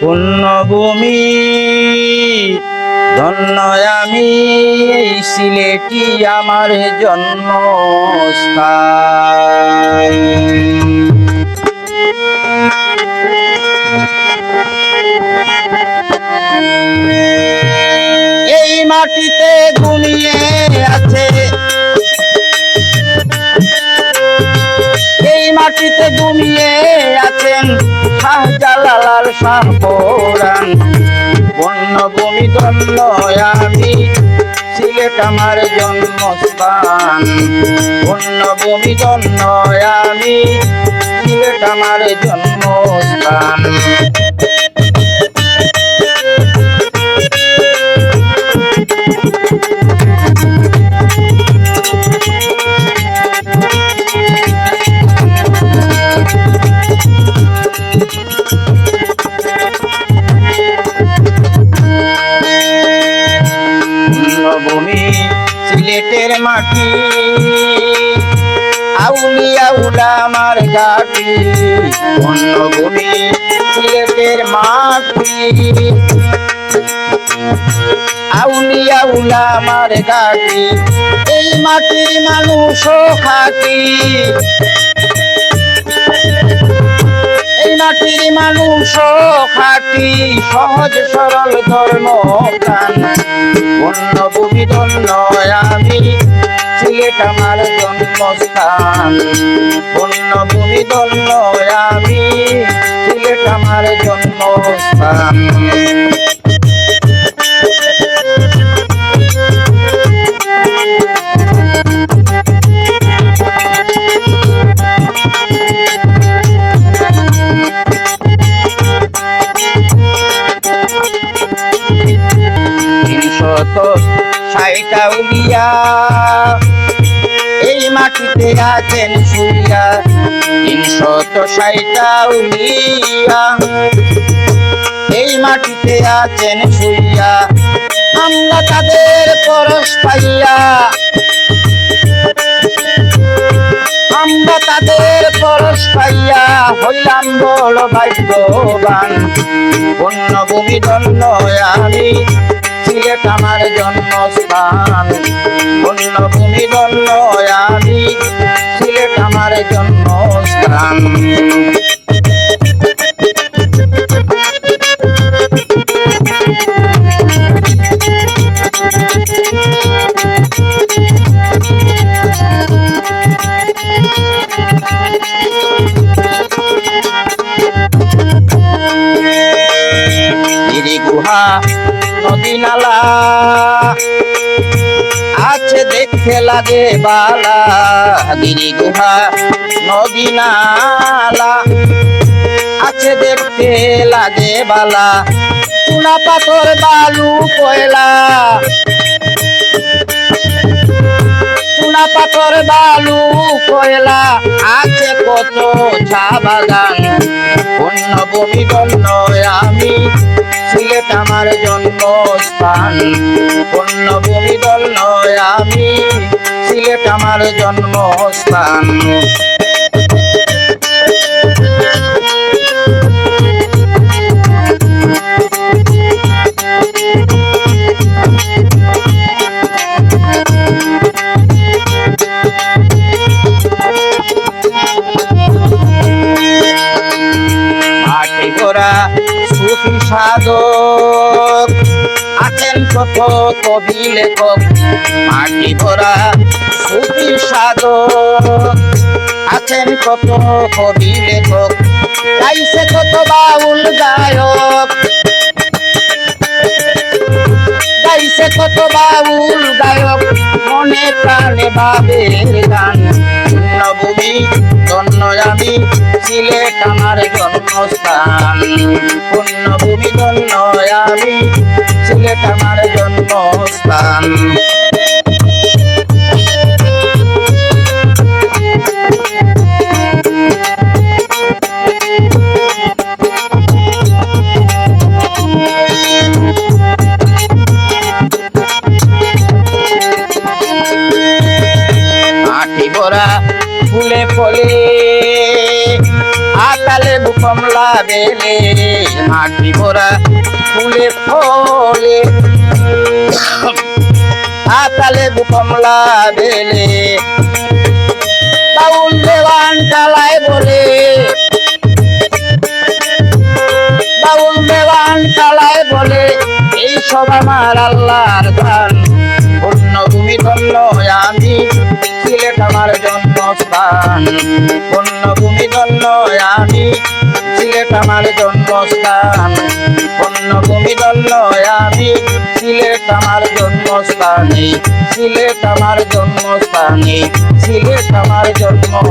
পুণ্যভূমি। ধন্য আমি সিলেটি আমার জন্মস্থান। এই মাটিতে ঘুমিয়ে আছে। এই মাটিতে ঘুমিয়ে আছেন শাহ পৌরাণ বন্যভূমি ধন্য আমি সিলেট আমার জন্মস্থান। বন্যভূমি ধন্য আমি সিলেট আমার জন্মস্থান। ভূমি সিলেটের মাটি। আউলিয়া উলামার ঘাটি। অন্নভূমি সিলেটের মাটি। আউলিয়া উলামার ঘাটি। এই মাটির মানুষ খাটি। মাটির মানুষ খাটি সহজ সরল ধর্ম প্রাণ। অন্নভূমি ধন্য আমি, সিলেট আমার জন্মস্থান। অন্য ভূমি, ধন্য আমি, সিলেট আমার জন্মস্থান। ষাটটা উলিয়া এই মাটিতে আছেন শুইয়া তিনশত ষাটটা উলিয়া এই মাটিতে আছেন শুইয়া আমরা তাদের পরশ পাইয়া। আমরা তাদের পরশ পাইয়া হইলাম বড় ভাগ্যবান। পুণ্যভূমি ধন্য আমি সিলেট আমার জন্মস্থান। পুণ্যভূমি ধন্য আমি সিলেট আমার জন্মস্থান। দেখতে লাগে বালা গিরি গুহা নদী নালা আছে দেখতে লাগে বালা, চুনা পাথর, বালু, কয়লা। চুনা পাথর, বালু, কয়লা, আছে কত চা বাগান পুণ্যভূমি ধন্য আমি সিলেট আমার জন্মস্থান। পুণ্যভূমি নয় আমি সিলেট আমার জন্মস্থান। সাধক আছেন কত কবি লেখক, মাটি ভরা সুফি সাধক আছেন কত কবি লেখক, গাইছে কত বাউল গায়ক। গাইছে কত বাউল গায়ক, মনে প্রাণে ভাবের গান। নবমী ধন্য আমি সিলেট আমার জন্মস্থান। পুণ্যভূমি মাটি ভরা ফুলে ফলে। আকালে কমলা বেলে মাটি ভরা ফুলে ফলে। আতালে কমলা বেলে বাউল দেওয়ান চালায় বলে। বাউল দেওয়ান চালায় বলে, এই সব আমার আল্লাহর গান। পুণ্যভূমি ধন্য, আমি সিলেট আমার জন্মস্থান। পুণ্যভূমি ধন্য, আমি সিলেট আমার জন্মস্থান। পুণ্যভূমি ধন্য, আমি সিলেট আমার জন্মস্থানে। সিলেট আমার জন্মস্থানে সিলেট আমার জন্মস্থান।